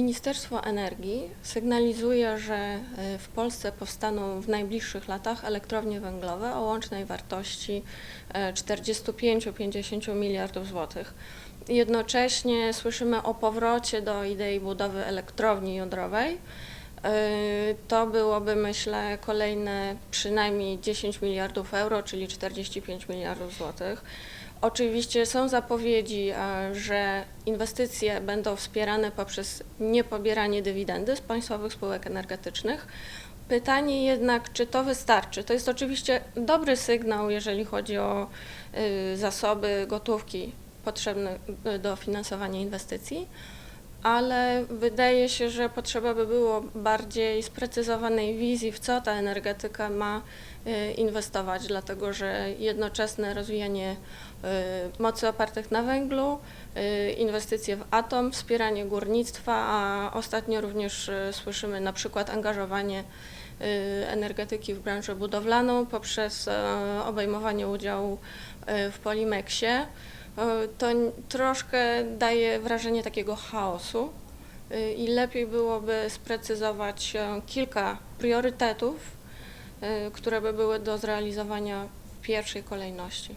Ministerstwo Energii sygnalizuje, że e, w Polsce powstaną w najbliższych latach elektrownie węglowe o łącznej wartości e, 45-50 miliardów złotych. Jednocześnie słyszymy o powrocie do idei budowy elektrowni jądrowej. E, To byłoby, myślę, kolejne przynajmniej 10 miliardów euro, czyli 45 miliardów złotych. Oczywiście są zapowiedzi, e, że inwestycje będą wspierane poprzez niepobieranie dywidendy z państwowych spółek energetycznych. Pytanie jednak, czy to wystarczy? To jest oczywiście dobry sygnał, jeżeli chodzi o y, zasoby gotówki potrzebne y, do finansowania inwestycji, ale wydaje się, że potrzeba by było bardziej sprecyzowanej wizji, w co ta energetyka ma y, inwestować, dlatego że jednoczesne rozwijanie y, mocy opartych na węglu, y, inwestycje w atom, wspieranie górnictwa, a ostatnio również słyszymy na przykład angażowanie energetyki w branżę budowlaną poprzez obejmowanie udziału w Polimexie. E, To troszkę daje wrażenie takiego chaosu y, i lepiej byłoby sprecyzować e, kilka priorytetów, które by były do zrealizowania w pierwszej kolejności.